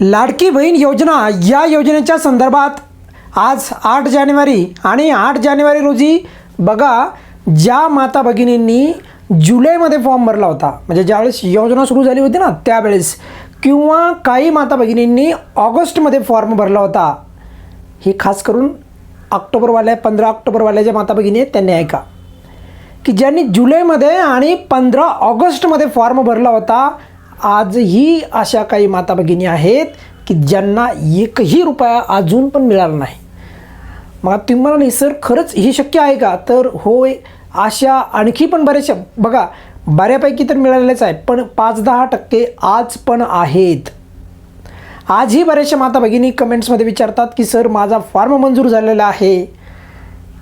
लाडकी बहीण योजना या योजनेच्या संदर्भात आज आठ जानेवारी आणि आठ जानेवारी रोजी बघा ज्या माता भगिनींनी जुलैमध्ये फॉर्म भरला होता म्हणजे ज्यावेळेस योजना सुरू झाली होती ना त्यावेळेस किंवा काही माता भगिनींनी ऑगस्टमध्ये फॉर्म भरला होता हे खास करून ऑक्टोबरवाल्या पंधरा ऑक्टोबरवाल्या ज्या माता भगिनी आहेत त्यांनी ऐका की ज्यांनी जुलैमध्ये आणि पंधरा ऑगस्टमध्ये फॉर्म भरला होता आजही अशा काही माता भगिनी आहेत की ज्यांना एकही रुपया अजून पण मिळाला नाही. मग तुम्ही म्हणाल सर खरंच हे शक्य आहे का? तर होय अशा आणखी पण बऱ्याचशा बघा बऱ्यापैकी तर मिळालेलेच आहे पण पाच दहा टक्के आज पण आहेत. आजही बऱ्याचशा माता भगिनी कमेंट्समध्ये विचारतात की सर माझा फॉर्म मंजूर झालेला आहे.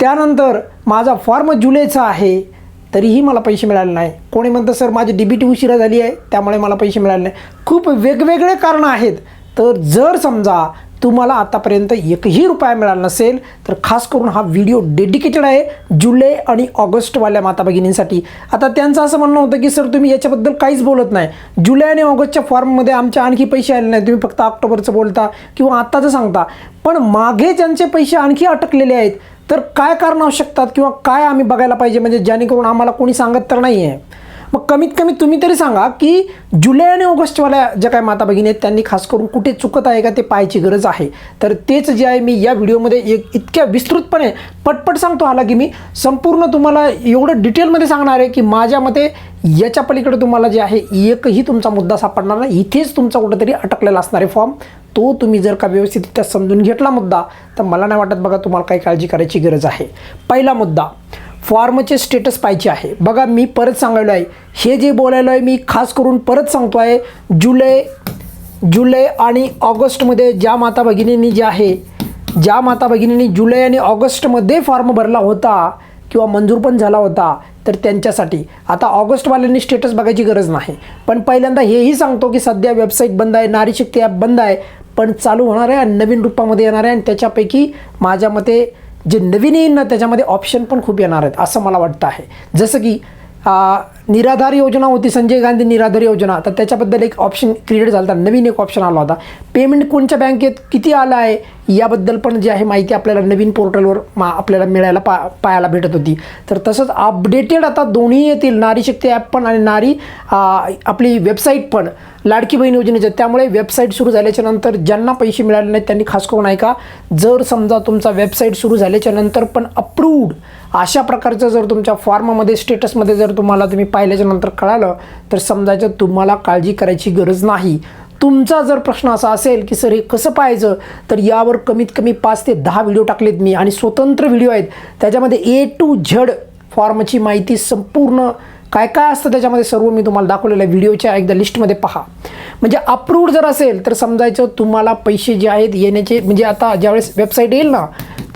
त्यानंतर माझा फॉर्म जुलैचा आहे. तरीही मला पैसे मिळाले नाही. कोणी म्हणतं सर माझी डी बी टी उशिरा झाली आहे त्यामुळे मला पैसे मिळाले नाही. खूप वेगवेगळे कारणं आहेत. तर जर समजा तुम्हाला आतापर्यंत एकही रुपया मिळाला नसेल तर खास करून हा व्हिडिओ डेडिकेटेड आहे जुलै आणि ऑगस्टवाल्या माता भगिनींसाठी. आता त्यांचं असं म्हणणं होतं की सर तुम्ही याच्याबद्दल काहीच बोलत नाही. जुलै आणि ऑगस्टच्या फॉर्ममध्ये आमचे आणखी पैसे आले नाही तुम्ही फक्त ऑक्टोबरचं बोलता किंवा आत्ताचं सांगता. पण मागे ज्यांचे पैसे आणखी अटकलेले आहेत तर काय कारण असू शकतात किंवा काय आम्ही बघायला पाहिजे? म्हणजे जेणेकरून आम्हाला कोणी सांगत तर नाही आहे मग कमीत कमी तुम्ही तरी सांगा की जुलै आणि ऑगस्टवाल्या ज्या काय माता भगिनी आहेत त्यांनी खास करून कुठे चुकत आहे का ते पाहायची गरज आहे. तर तेच जे आहे मी या व्हिडिओमध्ये एक इतक्या विस्तृतपणे पटपट सांगतो. आला की मी संपूर्ण तुम्हाला एवढं डिटेलमध्ये सांगणार आहे की माझ्या मते याच्या पलीकडे तुम्हाला जे आहे एकही तुमचा मुद्दा सापडणार नाही. इथेच तुमचा कुठंतरी अटकलेला असणार आहे फॉर्म तो तुम्ही जर का व्यवस्थितरित्या समजून घेतला मुद्दा तर मला नाही वाटत बघा तुम्हाला काही काळजी करायची गरज आहे. पहिला मुद्दा फॉर्मचे स्टेटस पाहिजे आहे. बघा मी परत सांगायलो आहे. हे जे बोलायलो आहे मी खास करून परत सांगतो आहे जुलै जुलै आणि ऑगस्टमध्ये ज्या माता भगिनींनी जे आहे ज्या माता भगिनींनी जुलै आणि ऑगस्टमध्ये फॉर्म भरला होता किंवा मंजूर पण झाला होता तर त्यांच्यासाठी. आता ऑगस्टवाल्यांनी स्टेटस बघायची गरज नाही. पण पहिल्यांदा हेही सांगतो की सध्या वेबसाईट बंद आहे नारी शक्ती ॲप बंद आहे. पण चालू होणार आहे आणि नवीन रूपामध्ये येणार आहे आणि त्याच्यापैकी माझ्या मते जे नवीन येईल ना त्याच्यामध्ये ऑप्शन पण खूप येणार आहेत असं मला वाटतं आहे. जसं की निराधार योजना होती संजय गांधी निराधार योजना. तर त्याच्याबद्दल एक ऑप्शन क्रिएट झाला होता नवीन एक ऑप्शन आला होता. पेमेंट कोणत्या बँकेत किती आलं आहे? याबद्दल पण जी आहे माहिती आपल्याला नवीन पोर्टलवर मा आपल्याला मिळायला पा पाहायला भेटत होती. तर तसंच अपडेटेड आता दोन्ही येतील. नारी शक्ती ॲप पण आणि नारी आपली वेबसाईट पण. लाडकी बहीण योजनेच्या त्यामुळे वेबसाईट सुरू झाल्याच्यानंतर ज्यांना पैसे मिळाले नाहीत त्यांनी खास करून ऐका जर समजा तुमचा वेबसाईट सुरू झाल्याच्यानंतर पण अप्रूव्ड अशा प्रकारचं जर तुमच्या फॉर्ममध्ये स्टेटसमध्ये जर तुम्हाला तुम्ही पाहिल्याच्या नंतर कळालं तर समजायचं तुम्हाला काळजी करायची गरज नाही. तुमचा जर प्रश्न असा असेल की सर हे कसं पाहायचं? तर यावर कमीत कमी पाच ते दहा व्हिडिओ टाकलेत मी आणि स्वतंत्र व्हिडिओ आहेत. त्याच्यामध्ये ए टू झड फॉर्मची माहिती संपूर्ण काय काय असतं त्याच्यामध्ये सर्व मी तुम्हाला दाखवलेलं आहे. व्हिडिओच्या एकदा लिस्टमध्ये पहा. म्हणजे अप्रूव्ड जर असेल तर समजायचं तुम्हाला पैसे जे आहेत येण्याचे म्हणजे आता ज्यावेळेस वेबसाईट येईल ना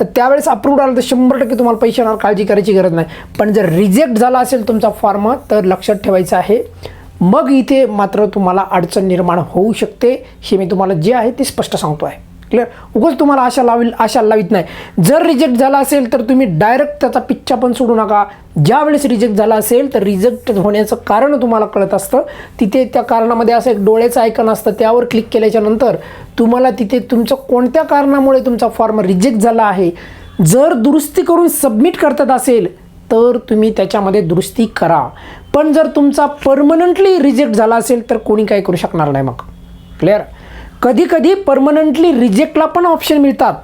तर त्यावेळेस अप्रूव्ड आलं तर शंभर टक्के तुम्हाला पैसे येणार काळजी करायची गरज नाही. पण जर रिजेक्ट झाला असेल तुमचा फॉर्म तर लक्षात ठेवायचं आहे. मग इथे मात्र तुम्हाला अडचण निर्माण होऊ शकते हे मी तुम्हाला जे आहे ते स्पष्ट सांगतो आहे क्लिअर उगाच तुम्हाला आशा लावी आशा लावित नाही. जर रिजेक्ट झाला असेल तर तुम्ही डायरेक्ट त्याचा पिच्चा पण सोडू नका. ज्यावेळेस रिजेक्ट झाला असेल तर रिजेक्ट होण्याचं कारण तुम्हाला कळत असतं. तिथे त्या कारणामध्ये असं एक डोळ्याचं आयकन असतं. त्यावर क्लिक केल्याच्यानंतर तुम्हाला तिथे तुमचं कोणत्या कारणामुळे तुमचा फॉर्म रिजेक्ट झाला आहे? जर दुरुस्ती करून सबमिट करतात असेल तर तुम्ही त्याच्यामध्ये दुरुस्ती करा. पण जर तुमचा परमनंटली रिजेक्ट झाला असेल तर कोणी काही करू शकणार नाही मग? क्लिअर कधी कधी परमनंटली रिजेक्टला पण ऑप्शन मिळतात.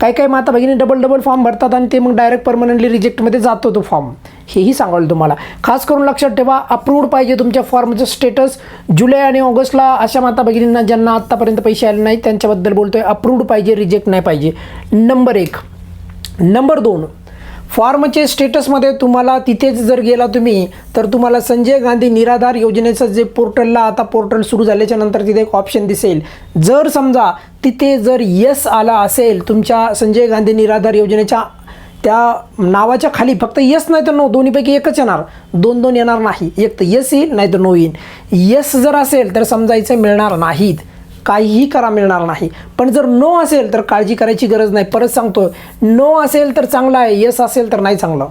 काही काही माता भगिनी डबल डबल फॉर्म भरतात आणि ते मग डायरेक्ट परमनंटली रिजेक्टमध्ये जातो तो फॉर्म हेही सांगाल तुम्हाला. खास करून लक्षात ठेवा अप्रूव्ड पाहिजे तुमच्या फॉर्मचं स्टेटस जुलै आणि ऑगस्टला अशा माता भगिनींना ज्यांना आत्तापर्यंत पैसे आले नाही त्यांच्याबद्दल बोलतोय अप्रूव्ड पाहिजे रिजेक्ट नाही पाहिजे. नंबर एक. नंबर दोन. फॉर्मचे स्टेटसमध्ये तुम्हाला तिथेच जर गेला तुम्ही तर तुम्हाला संजय गांधी निराधार योजनेचं जे पोर्टलला आता पोर्टल सुरू झाल्याच्यानंतर तिथे एक ऑप्शन दिसेल. जर समजा तिथे जर यस आला असेल तुमच्या संजय गांधी निराधार योजनेच्या त्या नावाच्या खाली फक्त यस नाही तर नो दोन्हीपैकी एकच येणार. दोन दोन येणार नाही. एक तर यस येईल नाही तर नो येईल. यस जर असेल तर समजायचं मिळणार नाहीत. काहीही करा मिळणार नाही. पण जर नो असेल तर काळजी करायची गरज नाही. परत सांगतो नो असेल तर चांगलं आहे येस असेल तर नाही चांगलं.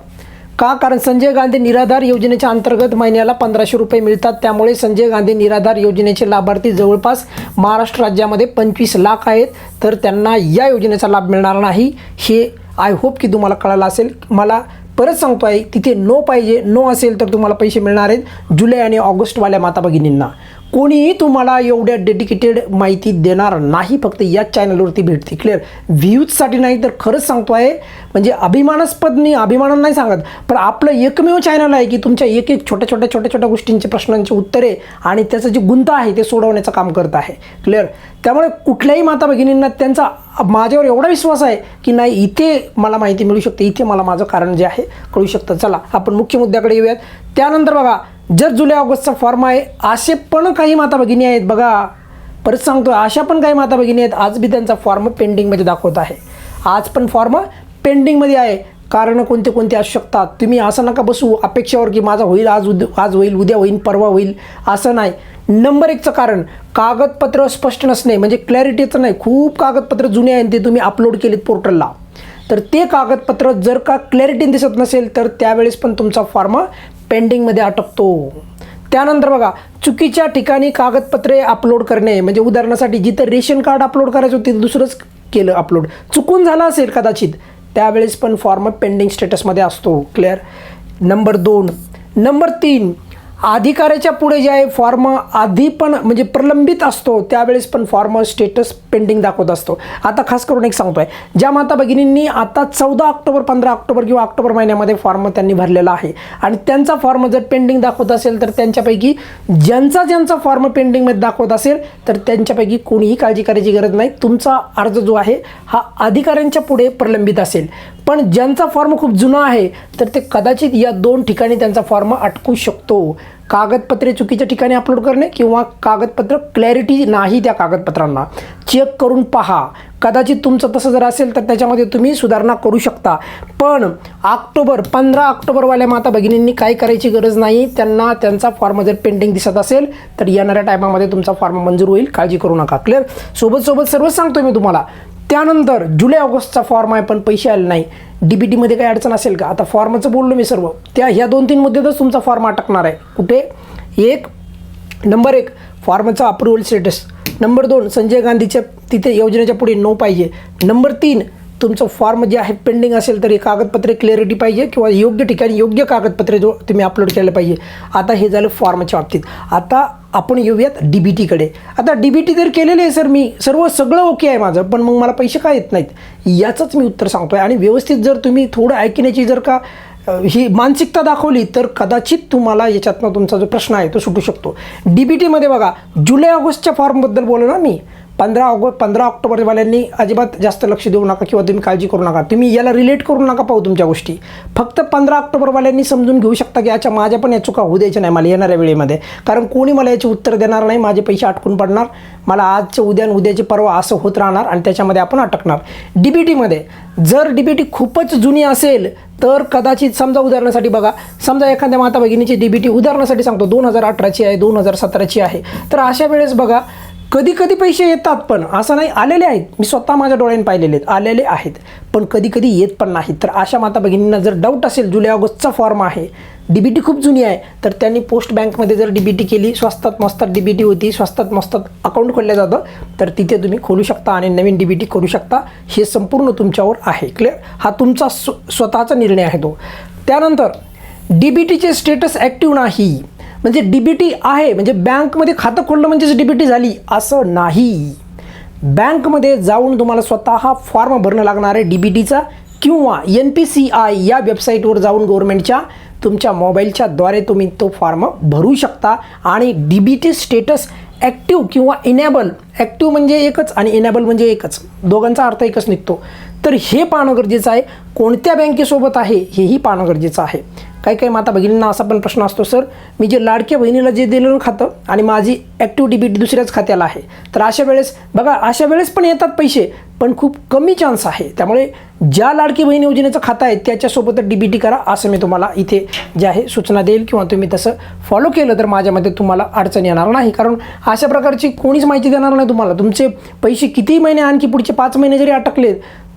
का? कारण संजय गांधी निराधार योजनेच्या अंतर्गत महिन्याला पंधराशे रुपये मिळतात. त्यामुळे संजय गांधी निराधार योजनेचे लाभार्थी जवळपास महाराष्ट्र राज्यामध्ये पंचवीस लाख आहेत. तर त्यांना या योजनेचा लाभ मिळणार नाही. हे आय होप की तुम्हाला कळालं असेल. मला परत सांगतो आहे तिथे नो पाहिजे. नो असेल तर तुम्हाला पैसे मिळणार आहेत. जुलै आणि ऑगस्टवाल्या माता भगिनींना कोणीही तुम्हाला एवढ्या डेडिकेटेड माहिती देणार नाही फक्त याच चॅनलवरती भेटते क्लिअर व्ह्यूजसाठी नाही तर खरंच सांगतो आहे म्हणजे अभिमानास्पद मी अभिमानानं नाही सांगत पण आपलं एकमेव चॅनल आहे की तुमच्या एक एक छोट्या छोट्या छोट्या छोट्या गोष्टींचे प्रश्नांची उत्तरे आणि त्याचं जे गुंत आहे ते सोडवण्याचं काम करत आहे. क्लिअर त्यामुळे कुठल्याही माता भगिनींना त्यांचा माझ्यावर एवढा विश्वास आहे की नाही इथे मला माहिती मिळू शकते इथे मला माझं कारण जे आहे कळू शकतं. चला आपण मुख्य मुद्द्याकडे येऊयात. त्यानंतर बघा जर जुलै ऑगस्टचा फॉर्म आहे असे पण काही माता भगिनी आहेत बघा. परत सांगतो अशा पण काही माता भगिनी आहेत आज बी त्यांचा फॉर्म पेंडिंगमध्ये दाखवत आहे. आज पण फॉर्म पेंडिंगमध्ये आहे. कारण कोणते कोणते असू शकतात. तुम्ही असं नका बसू अपेक्षेवर की माझा होईल आज उद आज होईल उद्या होईल परवा होईल असं नाही. नंबर एकचं कारण कागदपत्र स्पष्ट नसणे म्हणजे क्लॅरिटीचं नाही. खूप कागदपत्र जुने आहेत ते तुम्ही अपलोड केलेत पोर्टलला तर ते कागदपत्र जर का क्लॅरिटी दिसत नसेल तर त्यावेळेस पण तुमचा फॉर्म पेंडिंगमध्ये अटकतो. त्यानंतर बघा चुकीच्या ठिकाणी कागदपत्रे अपलोड करणे म्हणजे उदाहरणासाठी जिथं रेशन कार्ड अपलोड करायचं होतं तिथं दुसरंच केलं अपलोड चुकून झालं असेल कदाचित त्यावेळेस पण फॉर्म पेंडिंग स्टेटसमध्ये असतो. क्लिअर नंबर दोन. नंबर तीन. अधिकाऱ्याच्या पुढे जे आहे फॉर्म आधी पण म्हणजे प्रलंबित असतो त्यावेळेस पण फॉर्म स्टेटस पेंडिंग दाखवत असतो. आता खास करून एक सांगतोय ज्या माता भगिनींनी आता चौदा ऑक्टोबर पंधरा ऑक्टोबर किंवा ऑक्टोबर महिन्यामध्ये फॉर्म त्यांनी भरलेला आहे. आणि त्यांचा फॉर्म जर पेंडिंग दाखवत असेल तर त्यांच्यापैकी ज्यांचा ज्यांचा फॉर्म पेंडिंगमध्ये दाखवत असेल तर त्यांच्यापैकी कोणीही काळजी करायची गरज नाही. तुमचा अर्ज जो आहे हा अधिकाऱ्यांच्या पुढे प्रलंबित असेल. पण ज्यांचा फॉर्म खूप जुना आहे तर ते कदाचित या दोन ठिकाणी त्यांचा फॉर्म अटकू शकतो. कागदपत्रे चुकीच्या ठिकाणी अपलोड करणे किंवा कागदपत्र क्लॅरिटी नाही त्या कागदपत्रांना. चेक करून पहा. कदाचित तुमचं तसं जर असेल तर त्याच्यामध्ये तुम्ही सुधारणा करू शकता. पण ऑक्टोबर पंधरा ऑक्टोबरवाल्या माता भगिनींनी काय करायची गरज नाही. त्यांना त्यांचा फॉर्म जर पेंडिंग दिसत असेल तर येणाऱ्या टायमामध्ये तुमचा फॉर्म मंजूर होईल. काळजी करू नका. क्लिअर सोबत सोबत सर्वच सांगतो मी तुम्हाला. त्यानंतर जुलै ऑगस्टचा फॉर्म आहे पण पैसे आले नाही. डी बी टीमध्ये काही अडचण असेल का? आता फॉर्मचं बोललो मी सर्व. त्या ह्या दोन तीन मुद्द्यातच तुमचा फॉर्म अटकणार आहे. कुठे? एक नंबर एक फॉर्मचा अप्रुव्हल स्टेटस नंबर दोन संजय गांधीच्या तिथे योजनेच्या पुढे नो पाहिजे. नंबर तीन तुमचं फॉर्म जे आहे पेंडिंग असेल तर हे कागदपत्रे क्लॅरिटी पाहिजे किंवा योग्य ठिकाणी योग्य कागदपत्रे जो तुम्ही अपलोड केलं पाहिजे. आता हे झालं फॉर्मच्या बाबतीत. आता आपण येऊयात डी बी टीकडे आता डी बी टी तर केलेले आहे सर मी. सर्व सगळं ओके आहे माझं पण मग मला पैसे का येत नाहीत? याचंच मी उत्तर सांगतो आहे आणि व्यवस्थित जर तुम्ही थोडं ऐकण्याची जर का ही मानसिकता दाखवली तर कदाचित तुम्हाला याच्यातनं तुमचा जो प्रश्न आहे तो सुटू शकतो. डी बी टीमध्ये बघा जुलै ऑगस्टच्या फॉर्मबद्दल बोललो ना मी. पंधरा ऑगस्ट पंधरा ऑक्टोबरवाल्यांनी अजिबात जास्त लक्ष देऊ नका किंवा तुम्ही काळजी करू नका. तुम्ही याला रिलेट करू नका पाहू तुमच्या गोष्टी. फक्त पंधरा ऑक्टोबरवाल्यांनी समजून घेऊ शकता की अच्छा माझ्या पण या चुका होऊ द्यायच्या नाही मला येणाऱ्या वेळेमध्ये. कारण कोणी मला याचे उत्तर देणार नाही माझे पैसे अटकून पडणार. मला आजचे उद्या आणि उद्याचे परवा असं होत राहणार आणि त्याच्यामध्ये आपण अटकणार. डी बी टीमध्ये जर डी बी टी खूपच जुनी असेल तर कदाचित समजा उदाहरणासाठी बघा. समजा एखाद्या माता भगिनीची डी बी टी उदाहरणासाठी सांगतो दोन हजार अठराची आहे दोन हजार सतराची आहे. तर अशा वेळेस बघा कधी कधी पैसे येतात पण असं नाही आलेले आहेत. मी स्वतः माझ्या डोळ्याने पाहिलेले आहेत. आलेले आहेत. पण कधी कधी येत पण नाहीत. तर अशा माता भगिनींना जर डाऊट असेल जुलै ऑगस्टचा फॉर्म आहे डी बी टी खूप जुनी आहे तर त्यांनी पोस्ट बँकमध्ये जर डी बी टी केली स्वस्तात मस्तात डी बी टी होती स्वस्तात मस्तात अकाउंट खोललं जातं तर तिथे तुम्ही खोलू शकता आणि नवीन डी बी टी करू शकता. हे संपूर्ण तुमच्यावर आहे. क्लिअर हा तुमचा स्व स्वतःचा निर्णय आहे तो. त्यानंतर डी बी टीचे स्टेटस ॲक्टिव्ह नाही. म्हणजे डी बी टी आहे म्हणजे बँकमध्ये खातं खोललं म्हणजेच डी बी टी झाली असं नाही. बँकमध्ये जाऊन तुम्हाला स्वतः हा फॉर्म भरणं लागणार आहे डी बी टीचा किंवा एन पी सी आय या वेबसाईटवर जाऊन गव्हर्नमेंटच्या तुमच्या मोबाईलच्या द्वारे तुम्ही तो फॉर्म भरू शकता. आणि D B T status active किंवा इनेबल ॲक्टिव्ह म्हणजे एकच आणि इनेबल म्हणजे एकच. दोघांचा अर्थ एकच निघतो. तर हे पाहणं गरजेचं आहे. कोणत्या बँकेसोबत आहे हेही पाहणं गरजेचं आहे. काही काही माता भगिनींना असा पण प्रश्न असतो सर मी जे लाडक्या बहिणीला जे दिलेलं खातं आणि माझी ॲक्टिव्ह डी बी टी दुसऱ्याच खात्याला आहे. तर अशा वेळेस बघा अशा वेळेस पण येतात पैसे पण खूप कमी चान्स आहे. त्यामुळे ज्या लाडकी बहीण योजनेचं खातं आहे त्याच्यासोबत डी बी टी करा असं मी तुम्हाला इथे जे आहे सूचना देईल किंवा तुम्ही तसं फॉलो केलं तर माझ्यामध्ये तुम्हाला अडचण येणार नाही. कारण अशा प्रकारची कोणीच माहिती देणार नाही तुम्हाला. तुमचे पैसे किती महिने आणखी पुढचे पाच महिने जरी अटकले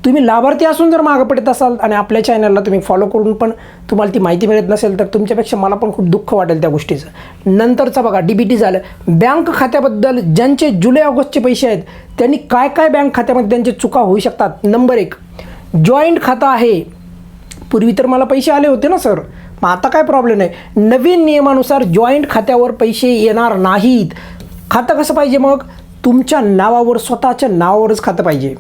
तुम्ही लाभार्थी असून जर मागं पडत असाल आणि आपल्या चॅनलला तुम्ही फॉलो करून पण तुम्हाला ती माहिती मिळत नसेल तर तुमच्यापेक्षा मला पण खूप दुःख वाटेल त्या गोष्टीचं. नंतरचा बघा डी बी टी झालं. बँक खात्याबद्दल ज्यांचे जुलै ऑगस्टचे पैसे आहेत त्यांनी काय काय बँक खात्यामध्ये त्यांचे चुका होऊ शकतात? नंबर एक जॉईंट खातं आहे. पूर्वी तर मला पैसे आले होते ना सर. मग आता काय प्रॉब्लेम आहे? नवीन नियमानुसार जॉईंट खात्यावर पैसे येणार नाहीत. खातं कसं पाहिजे मग? तुमच्या नावावर स्वतःच्या नावावरच खातं पाहिजे.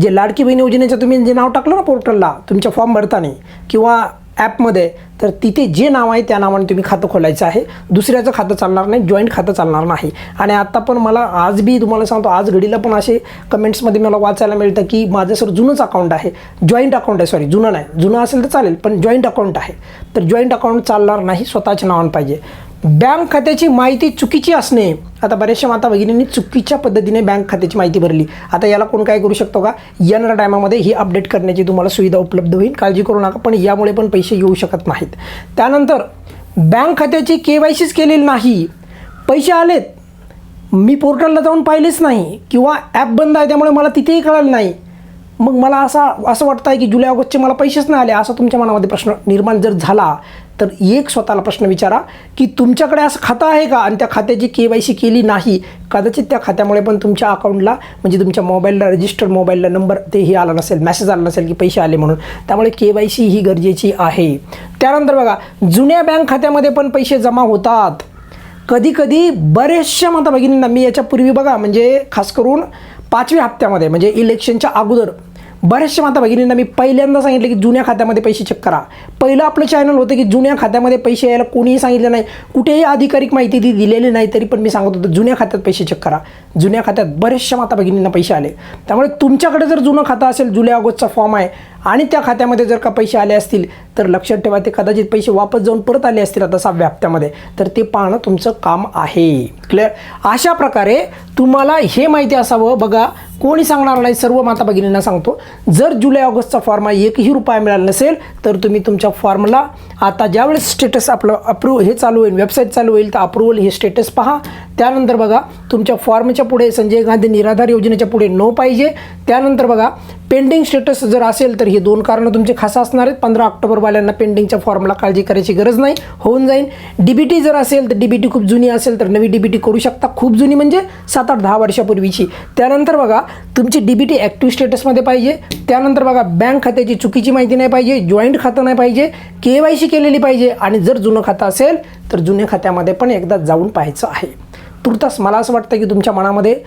जे लाडकी बहीण योजनेचं तुम्ही जे नाव टाकलं ना पोर्टलला तुमच्या फॉर्म भरताना किंवा ॲपमध्ये तर तिथे जे नाव आहे त्या नावाने तुम्ही खातं खोलायचं आहे. दुसऱ्याचं खातं चालणार नाही जॉईंट खातं चालणार नाही. आणि आत्ता पण मला आज बी तुम्हाला सांगतो आज घडीला पण असे कमेंट्समध्ये मला वाचायला मिळतं की माझं सर जुनंच अकाउंट आहे. जॉईंट अकाउंट आहे सॉरी जुनं नाही. जुनं असेल तर चालेल पण जॉईंट अकाउंट आहे. तर जॉईंट अकाउंट चालणार नाही स्वतःच्या नावानं पाहिजे. बँक खात्याची माहिती चुकीची असणे. आता बऱ्याचशा माता भगिनींनी चुकीच्या पद्धतीने बँक खात्याची माहिती भरली. आता याला कोण काय करू शकतो का? येणाऱ्या टायमामध्ये ही अपडेट करण्याची तुम्हाला सुविधा उपलब्ध होईल. काळजी करू नका पण यामुळे पण पैसे येऊ शकत नाहीत. त्यानंतर बँक खात्याची के वाय सीच केलेली नाही. पैसे आलेत. मी पोर्टलला जाऊन पाहिलेच नाही. किंवा ॲप बंद आहे त्यामुळे मला तिथेही कळालं नाही. मग मला असा असं वाटतं आहे की जुलै ऑगस्टचे मला पैसेच नाही आले असा तुमच्या मनामध्ये प्रश्न निर्माण जर झाला तर एक स्वतःला प्रश्न विचारा की तुमच्याकडे असं खातं आहे का? आणि त्या खात्याची के वाय सी केली नाही कदाचित त्या खात्यामुळे पण तुमच्या अकाउंटला म्हणजे तुमच्या मोबाईलला रजिस्टर्ड मोबाईलला नंबर तेही आला नसेल मेसेज आला नसेल की पैसे आले म्हणून. त्यामुळे के वाय सी ही गरजेची आहे. त्यानंतर बघा जुन्या बँक खात्यामध्ये पण पैसे जमा होतात. कधी कधी बरेचशा माता भगिनींना मी याच्यापूर्वी बघा म्हणजे खास करून पाचव्या हप्त्यामध्ये म्हणजे इलेक्शनच्या अगोदर बऱ्याचशा माता भगिनींना मी पहिल्यांदा सांगितलं की जुन्या खात्यामध्ये पैसे चेक करा. पहिलं आपलं चॅनल होतं की जुन्या खात्यामध्ये पैसे यायला कोणीही सांगितलं नाही. कुठेही अधिकारिक माहिती ती दिलेली नाही तरी पण मी सांगत होतो जुन्या खात्यात पैसे चेक करा. जुन्या खात्यात बऱ्याचशा माता भगिनींना पैसे आले. त्यामुळे तुमच्याकडे जर जुनं खातं असेल जुलै ऑगस्टचा फॉर्म आहे आणि त्या खात्यामध्ये जर का पैसे आले असतील तर लक्षात ठेवा ते कदाचित पैसे वापस जाऊन परत आले असतील आता सहाव्या हप्त्यामध्ये. तर ते पाहणं तुमचं काम आहे. क्लिअर अशा प्रकारे तुम्हाला हे माहिती असावं. बघा कोणी सांगणार नाही सर्व माता भगिनींना सांगतो. जर जुलै ऑगस्टचा फॉर्म एकही रुपया मिळाला नसेल तर तुम्ही तुमच्या फॉर्मला आता ज्यावेळेस स्टेटस आपलं अप्रूव्ह हे चालू होईल वेबसाईट चालू होईल तर अप्रूवल हे स्टेटस पहा. त्यानंतर बघा तुमच्या फॉर्मच्या पुढे संजय गांधी निराधार योजनेच्या पुढे नो पाहिजे. त्यानंतर बघा पेंडिंग स्टेटस जर असेल तर ही दोन कारणं तुमचे खास असणार आहेत. पंधरा ऑक्टोबरवाल्यांना पेंडिंगच्या फॉर्मला काळजी करायची गरज नाही. होऊन जाईल. डी बी टी जर असेल तर डी बी टी खूप जुनी असेल तर नवी डी बी टी करू शकता. खूप जुनी म्हणजे सात आठ दहा वर्षापूर्वीची. त्यानंतर बघा तुमची डी बी टी ॲक्टिव्ह स्टेटसमध्ये पाहिजे. त्यानंतर बघा बँक खात्याची चुकीची माहिती नाही पाहिजे. जॉईंट खातं नाही पाहिजे. के वाय सी केलेली पाहिजे. आणि जर जुनं खातं असेल तर जुन्या खात्यामध्ये पण एकदा जाऊन पाहायचं आहे. तुर्तास मला असं वाटतं की तुमच्या मनामध्ये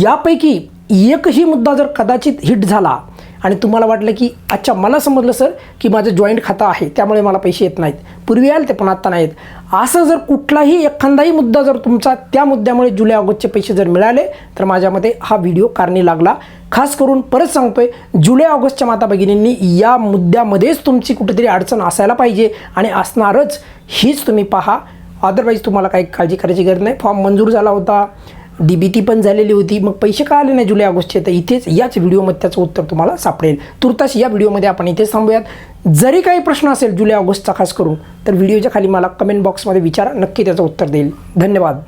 यापैकी एकही मुद्दा जर कदाचित हिट झाला आणि तुम्हाला वाटलं की अच्छा मला समजलं सर की माझं जॉईंट खातं आहे त्यामुळे मला पैसे येत नाहीत. पूर्वी आले ते पण आत्ता नाहीत. असं जर कुठलाही एखादाही मुद्दा जर तुमचा त्या मुद्द्यामुळे जुलै ऑगस्टचे पैसे जर मिळाले तर माझ्यामध्ये हा व्हिडिओ कारणी लागला. खास करून परत सांगतोय जुलै ऑगस्टच्या माता भगिनींनी या मुद्द्यामध्येच तुमची कुठेतरी अडचण असायला पाहिजे आणि असणारच हीच तुम्ही पहा. अदरवाईज तुम्हाला काही काळजी करायची गरज नाही. फॉर्म मंजूर झाला होता. डी बी टी पण झालेली होती. मग पैसे का आले नाही जुलै ऑगस्टचे? तर इथेच याच व्हिडिओमध्ये त्याचं उत्तर तुम्हाला सापडेल. तुर्तास या व्हिडिओमध्ये आपण इथेच थांबूयात. जरी काही प्रश्न असेल जुलै ऑगस्टचा खास करून तर व्हिडिओच्या खाली मला कमेंट बॉक्समध्ये विचारा. नक्की त्याचं उत्तर देईल. धन्यवाद.